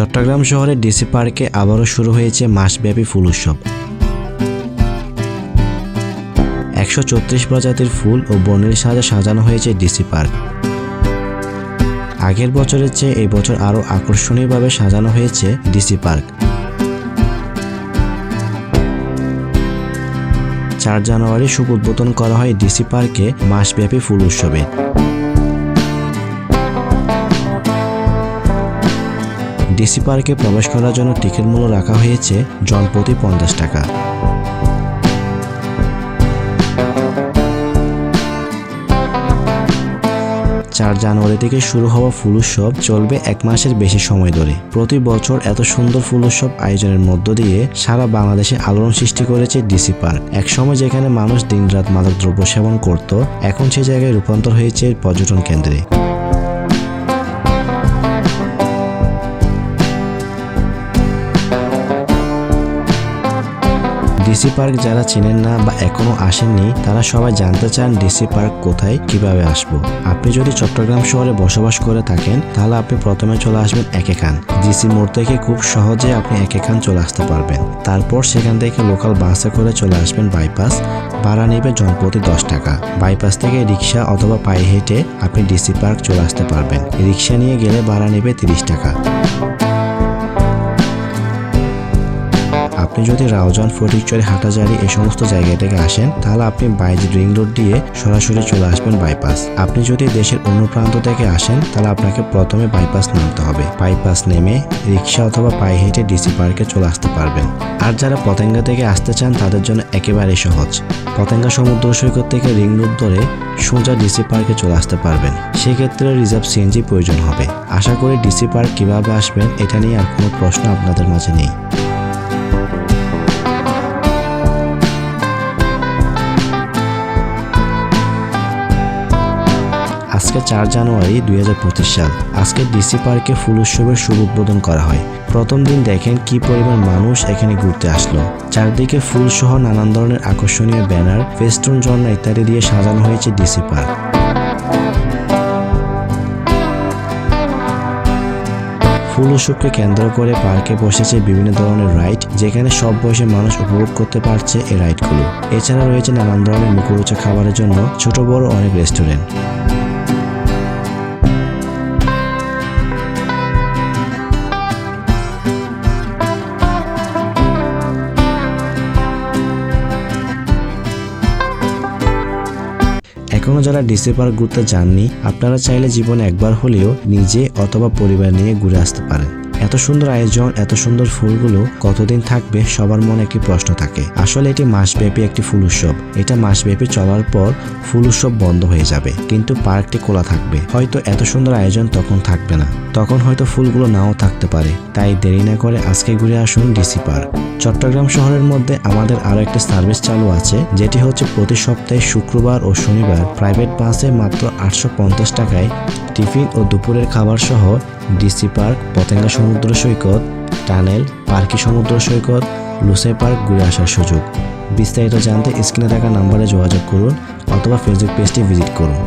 চট্টগ্রাম শহরের ডিসি পার্কে আবারও শুরু হয়েছে মাসব্যাপী ফুল উৎসব। একশো চৌত্রিশ প্রজাতির ফুল ও বনের সাজে সাজানো হয়েছে ডিসি পার্ক। আগের বছরের চেয়ে এই বছর আরও আকর্ষণীয়ভাবে সাজানো হয়েছে ডিসি পার্ক। চার জানুয়ারি শুভ উদ্বোধন করা হয় ডিসি পার্কে মাসব্যাপী ফুল উৎসবে। ডিসি পার্কে প্রবেশ করার জন্য টিকিট মূল্য রাখা হয়েছে জনপ্রতি পঞ্চাশ টাকা। চার জানুয়ারি থেকে শুরু হওয়া ফুল উৎসব চলবে এক মাসের বেশি সময় ধরে। প্রতি বছর এত সুন্দর ফুল উৎসব আয়োজনের মধ্য দিয়ে সারা বাংলাদেশে আলোড়ন সৃষ্টি করেছে ডিসি পার্ক। একসময় যেখানে মানুষ দিনরাত মাদক দ্রব্য সেবন করত, এখন সে জায়গায় রূপান্তর হয়েছে পর্যটন কেন্দ্রে। ডিসি পার্ক যারা চেনেন না বা এখনও আসেননি, তারা সবাই জানতে চান ডিসি পার্ক কোথায়, কীভাবে আসব। আপনি যদি চট্টগ্রাম শহরে বসবাস করে থাকেন, তাহলে আপনি প্রথমে চলে আসবেন একেখান ডিসি মোড় থেকে খুব সহজে আপনি একেখান চলে আসতে পারবেন। তারপর সেখান থেকে লোকাল বাসে করে চলে আসবেন বাইপাস, ভাড়া নেবে জনপ্রতি দশ টাকা। বাইপাস থেকে রিক্সা অথবা পায়ে হেঁটে আপনি ডিসি পার্ক চলে আসতে পারবেন। রিক্সা নিয়ে গেলে ভাড়া নেবে তিরিশ টাকা। আপনি যদি রাউজান, ফটিকচুরি, হাটাজারি এই সমস্ত জায়গা থেকে আসেন, তাহলে আপনি বাইজ রিং রোড দিয়ে সরাসরি চলে আসবেন বাইপাস আপনি যদি দেশের অন্য প্রান্ত থেকে আসেন, তাহলে আপনাকে প্রথমে বাইপাস নামতে হবে। বাইপাস নেমে রিক্সা অথবা পায়ে হেঁটে ডিসি পার্কে চলে আসতে পারবেন। আর যারা পতেঙ্গা থেকে আসতে চান, তাদের জন্য একেবারে সহজ। পতেঙ্গা সমুদ্র সৈকত থেকে রিং রোড ধরে সোজা ডিসি পার্কে চলে আসতে পারবেন। সেক্ষেত্রে রিজার্ভ সিএনজি প্রয়োজন হবে। আশা করি ডিসি পার্ক কীভাবে আসবেন, এটা নিয়ে আর কোনো প্রশ্ন আপনাদের মাঝে নেই। আজকে চার জানুয়ারি দুই হাজার পঁচিশ সাল। আজকে ডিসি পার্কে ফুল উৎসবের শুভ উদ্বোধন করা হয়। প্রথম দিন দেখেন কি পরিমাণ মানুষ এখানে ঘুরতে আসলো। চারদিকে ফুল সহ নানান ধরনের আকর্ষণীয় ব্যানার, ফেস্টুন, ঝর্ণা ইত্যাদি দিয়ে সাজানো হয়েছে ডিসি পার্ক। ফুল উৎসবকে কেন্দ্র করে পার্কে বসেছে বিভিন্ন ধরনের রাইড, যেখানে সব বয়সের মানুষ উপভোগ করতে পারছে এই রাইডগুলো। এছাড়া রয়েছে নানান ধরনের মুখরোচক খাবারের জন্য ছোট, বড় অনেক রেস্টুরেন্ট। এখনও যারা ডিসি পার্ক ঘুরতে যাননি, আপনারা চাইলে জীবনে একবার হলেও নিজে অথবা পরিবার নিয়ে ঘুরে আসতে পারেন। এত সুন্দর আয়োজন, এত সুন্দর ফুলগুলো কতদিন থাকবে সবার মনে একটি প্রশ্ন থাকে। আসলে এটি মাসব্যাপী একটি ফুল উৎসব। এটা মাসব্যাপী চলার পর ফুল উৎসব বন্ধ হয়ে যাবে, কিন্তু পার্কটি খোলা থাকবে। হয়তো এত সুন্দর আয়োজন তখন থাকবে না। তখন হয়তো ফুলগুলো নাও থাকতে পারে। তাই দেরি না করে আজকে ঘুরে আসুন ডিসি পার্ক। চট্টগ্রাম শহরের মধ্যে আমাদের আরও একটি সার্ভিস চালু আছে, যেটি হচ্ছে প্রতি সপ্তাহে শুক্রবার ও শনিবার প্রাইভেট বাসে মাত্র আটশো পঞ্চাশ টাকায় টিফিন ও দুপুরের খাবার সহ ডিসি পার্ক, পতেঙ্গা সমুদ্র সৈকত, টানেল, পার্কি সমুদ্র সৈকত, লুসাই পার্ক ঘুরে আসার সুযোগ। বিস্তারিত জানতে স্ক্রিনে থাকা নাম্বারে যোগাযোগ করুন অথবা ফেসবুক পেজটি ভিজিট করুন।